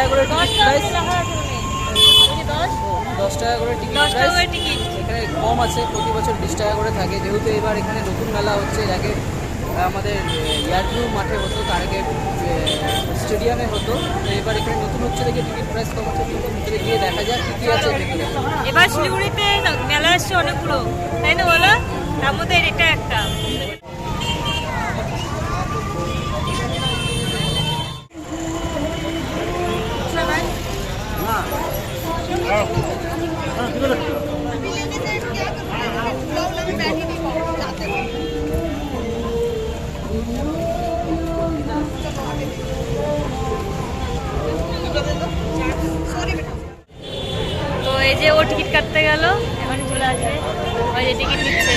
টাকা করে ticket price দশ? টাকা করে টিকিট প্রাইস এখানে কম আছে প্রতি বছর বিশ টাকা করে থাকে। যেহেতু এবার এখানে নতুন মেলা হচ্ছে এর আগে আমাদের ইয়ারভিউ মাঠে হতো তার আগে স্টেডিয়ামে হতো। এবার এখানে নতুন হচ্ছে দেখে টিকিট প্রাইস কম আছে কিন্তু ভিতরে গিয়ে দেখা যাক কী কী আছে এবার শিলিগুড়িতে মেলা আসছে অনেকগুলো। তাই না বলো? তার মধ্যে এটা একটা। যে ও টিকিট কাটতে গেল এখনই চলে আসবে। ওই যে টিকিট নিচ্ছে।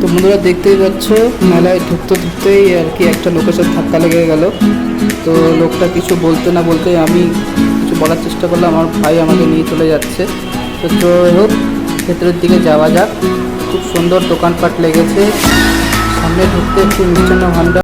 তো বন্ধুরা দেখতেই পাচ্ছ, মেলায় ঢুকতে ঢুকতেই আর কি একটা লোকের সাথে ধাক্কা লেগে গেল। তো লোকটা কিছু বলতে না বলতে আমি কিছু বলার চেষ্টা করলাম, আমার ভাই আমাকে নিয়ে চলে যাচ্ছে। তো যাই হোক, ভেতরের দিকে যাওয়া যাক। খুব সুন্দর দোকানপাট লেগেছে। সামনে ঢুকতে একটু মিষ্টান্ন ভান্ডার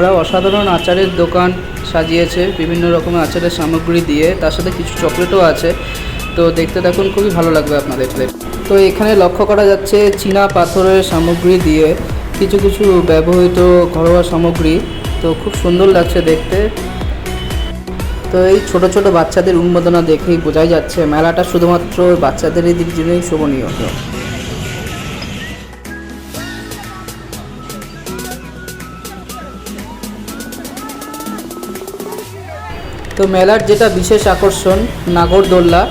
আমরা অসাধারণ আচারের দোকান সাজিয়েছে, বিভিন্ন রকমের আচারের সামগ্রী দিয়ে। তার সাথে কিছু চকলেটও আছে। তো দেখতে দেখুন খুবই ভালো লাগবে আপনাদের তো এখানে লক্ষ্য করা যাচ্ছে, চীনা পাথরের সামগ্রী দিয়ে কিছু কিছু ব্যবহৃত ঘরোয়া সামগ্রী। তো খুব সুন্দর লাগছে দেখতে। তো এই ছোট ছোট বাচ্চাদের উন্মাদনা দেখেই বোঝাই যাচ্ছে, মেলাটা শুধুমাত্র বাচ্চাদেরই দিক জন্যই শোভনীয়। তো মেলার যেটা বিশেষ আকর্ষণ, নাগরদোল্লা,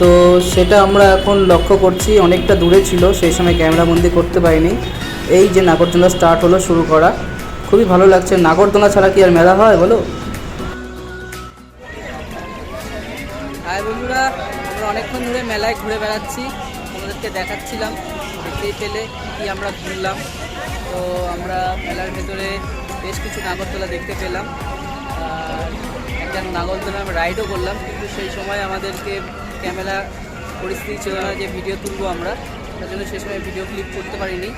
তো সেটা আমরা এখন লক্ষ্য করছি, অনেকটা দূরে ছিল, সেই সময় ক্যামেরাবন্দি করতে পারিনি। এই যে নাগরদোলা স্টার্ট হলো, শুরু করা। খুবই ভালো লাগছে। নাগরদোলা ছাড়া কি আর মেলা হয়, বলো? হাই বন্ধুরা, আমরা অনেকক্ষণ ধরে মেলায় ঘুরে বেড়াচ্ছি। তোমাদেরকে দেখাচ্ছিলাম, দেখতেই পেলে কি আমরা ঘুরলাম। তো আমরা মেলার ভেতরে বেশ কিছু নাগরদোলা দেখতে পেলাম। নাগরদোলা আমরা রাইডও করলাম কিন্তু সেই সময় আমাদেরকে ক্যামেরা পরিস্থিতি ছিল না যে ভিডিও তুলবো আমরা। তার জন্য সেই সময় ভিডিও ক্লিক করতে পারিনি।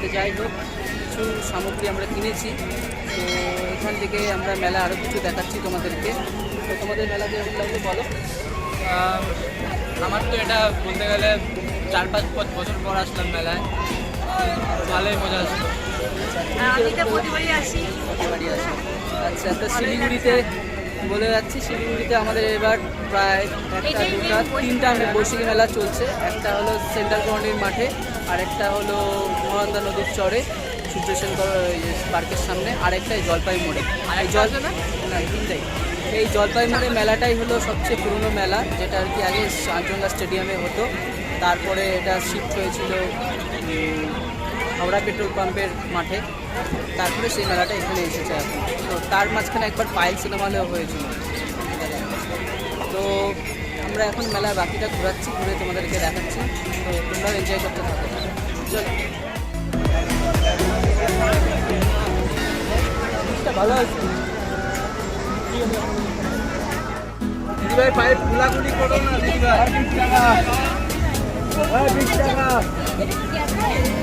তো যাই হোক কিছু সামগ্রী আমরা কিনেছি। তো এখান থেকে আমরা মেলা আরও কিছু দেখাচ্ছি তোমাদেরকে। তো তোমাদের মেলা কেমন লাগল বলো? আমার তো এটা বলতে গেলে চার পাঁচ পাঁচ বছর পর আসলাম মেলায়। ভালোই মজা আসলো। আমি আচ্ছা তো শিলিগুড়িতে বলে যাচ্ছি শিলিগুড়িতে আমাদের এবার প্রায় একটা দুটা তিনটা বৈশাখী মেলা চলছে। একটা হলো সেন্ট্রাল কলোনির মাঠে আর একটা হলো মহানন্দা নদীর চরে সূর্যসেন পার্কের সামনে আর একটা জলপাই মোড়ে। আর এই জল না? তিনটাই। এই জলপাই মোড়ে মেলাটাই হলো সবচেয়ে পুরনো মেলা যেটা আর কি আগে আঞ্চঙ্গা স্টেডিয়ামে হতো। তারপরে এটা শিফট হয়েছিল হাওড়া পেট্রোল পাম্পের মাঠে। তারপরে সেই মেলাটা এখানে এসেছে এখন। তো তার মাঝখানে একবার পায়েল সিনেমা হলেও হয়েছিল। তো আমরা এখন মেলার বাকিটা ঘোরাচ্ছি ঘুরে তোমাদেরকে দেখাচ্ছি। তো তোমরাও এনজয় করতে থাকো। চলো। ভালো আছে। দিদিভাই পায়ে ফুলাগুলি করো না দিদিভাই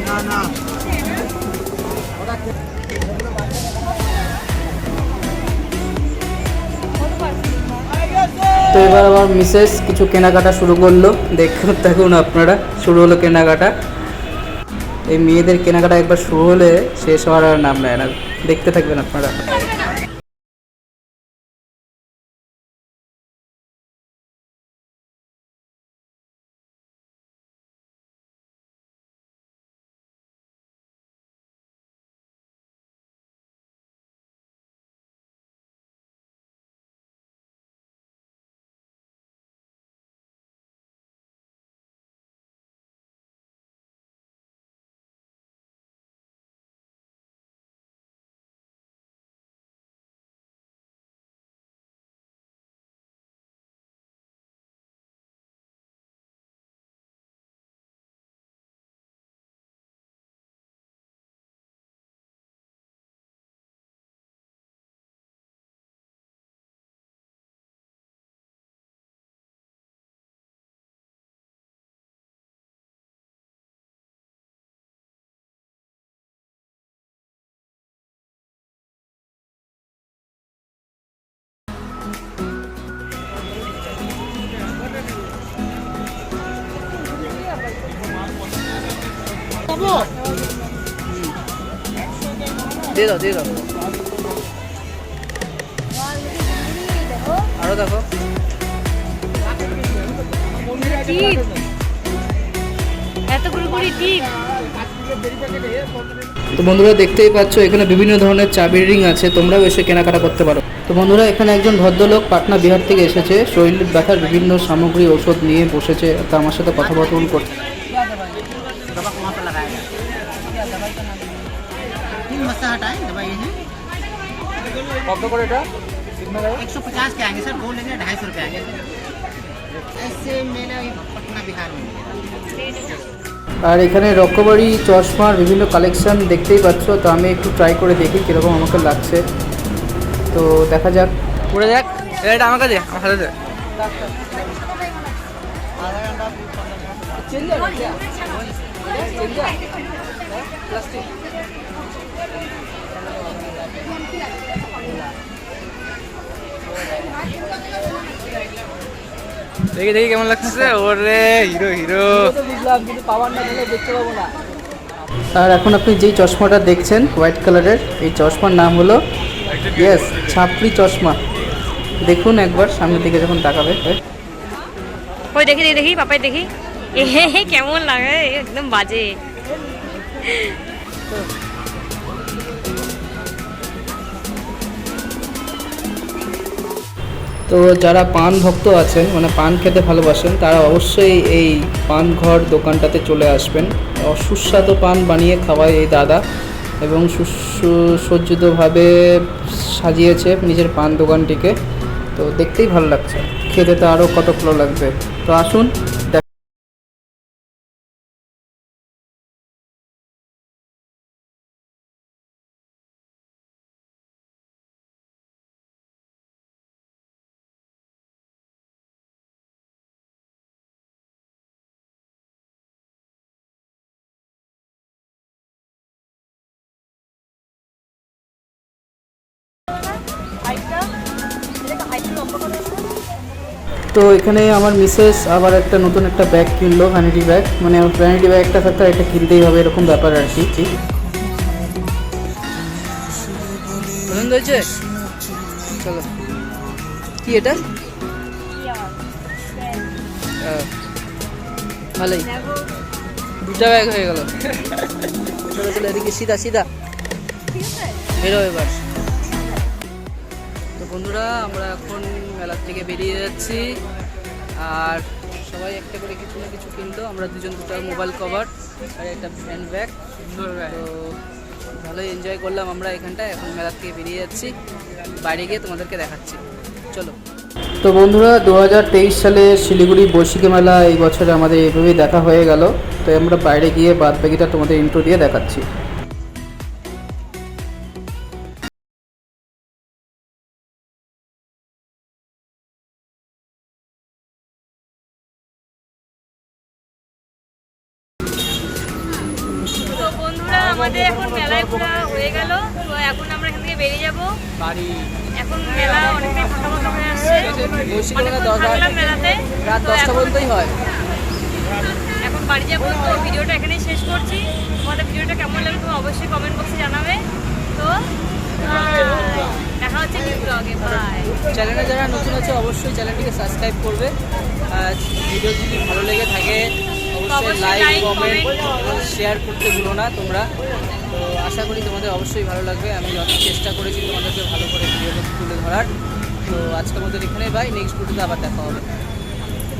না না। এবার আবার মিসেস কিছু কেনাকাটা শুরু করল। দেখুন দেখুন আপনারা, শুরু হলো কেনাকাটা। এই মেয়েদের কেনাকাটা একবার শুরু হলে শেষ হওয়ার আর নাম নেয় না। দেখতে থাকবেন আপনারা। দিয়ে দাও দিয়ে দাও। আরও দেখো। এত গুড়ি টিপ তো বন্ধুরা দেখতেই পাচ্ছ এখানে বিভিন্ন ধরনের চাবির রিং আছে তোমরাও এসে কেনাকাটা করতে পারো। তো বন্ধুরা এখানে একজন ভদ্রলোক পাটনা বিহার থেকে এসেছে। শরীর ব্যথার বিভিন্ন সামগ্রী ঔষধ নিয়ে বসেছে তা আমার সাথে কথাবার্তা করছে কত করে এটা एक सौ पचास के आएंगे सर दो लेंगे ढाई सौ रुपये आएंगे ऐसे मेला ये पटना बिहार में আর এখানে রকবারি চশমার বিভিন্ন কালেকশন দেখতেই পাচ্ছ তো আমি একটু ট্রাই করে দেখি কীরকম আমাকে লাগছে তো দেখা যাক পড়ে দেখ এটা আমার কাছে আমার হাতে দে। চেঞ্জার চেঞ্জার প্লাস্টিক দেখি দেখি কেমন লাগছে? ওরে হিরো হিরো বুঝলাম কিন্তু পাওয়ার না দেখতে পাবো না আর এখন আপনি যেই চশমাটা দেখছেন হোয়াইট কালারের এই চশমার নাম হলো ইয়েস ছাপড়ি চশমা। দেখুন একবার সামনের দিকে যখন তাকাবে। ওই দেখি দেখি দেখি পাপাই দেখি। এ হে হে, কেমন লাগে একদম বাজে। তো যারা পান ভক্ত আছেন মানে পান খেতে ভালোবাসেন, তারা অবশ্যই এই পান ঘর দোকানটাতে চলে আসবেন। সুস্বাদু পান বানিয়ে খাওয়ায় এই দাদা এবং সুসজ্জিতভাবে সাজিয়েছে নিজের পান দোকানটিকে। তো দেখতেই ভালো লাগছে। খেতে তো আরও কত ভালো লাগবে। তো আসুন তো এখানে আমার মিসেস আবার একটা নতুন একটা ব্যাগ কিনলো ভ্যানিটি ব্যাগ মানে ভ্যানিটি ব্যাগ একটা থাকতে একটা কিনতেই হবে, এরকম ব্যাপার আর কি। পছন্দ হয়েছে? চলো। কি এটা? ভালোই। দুটা ব্যাগ হয়ে গেল। চলো, এদিকে সিধা সিধা। বেরো এবার। তো বন্ধুরা, আমরা এখন মেলার থেকে বেরিয়ে যাচ্ছি। আর সবাই একটা করে কিছু না কিছু কিনলো আমরা দুজন দুটো মোবাইল কভার আর একটা হ্যান্ড ব্যাগ। তো ভালোই এনজয় করলাম আমরা এখানটায়। এখন মেলার থেকে বেরিয়ে যাচ্ছি। বাইরে গিয়ে তোমাদেরকে দেখাচ্ছি। চলো। তো বন্ধুরা দু হাজার তেইশ সালে শিলিগুড়ি বৈশাখী মেলা এই বছরে আমাদের এইভাবেই দেখা হয়ে গেল। তো আমরা বাইরে গিয়ে বাদ বাকিটা তোমাদের ইন্ট্রো দিয়ে দেখাচ্ছি। বাড়ি যাব তো ভিডিওটা এখানেই শেষ করছি। তোমাদের ভিডিওটা কেমন লাগল তুমি অবশ্যই কমেন্ট বক্সে জানাবে। তো bye. দেখা হচ্ছে নিউ ব্লগে বাই চ্যানেলে যারা নতুন আছে অবশ্যই চ্যানেলটিকে সাবস্ক্রাইব করবে। আর ভিডিও যদি ভালো লেগে থাকে অবশ্যই লাইক কমেন্ট শেয়ার করতে ভুলো না তোমরা। তো আশা করি তোমাদের অবশ্যই ভালো লাগবে। আমি যত চেষ্টা করেছি তোমাদেরকে ভালো করে ভিডিওটা তুলে ধরার। তো আজকের মধ্যে এখানে বাই নেক্সট ভিডিওতে আবার দেখা হবে।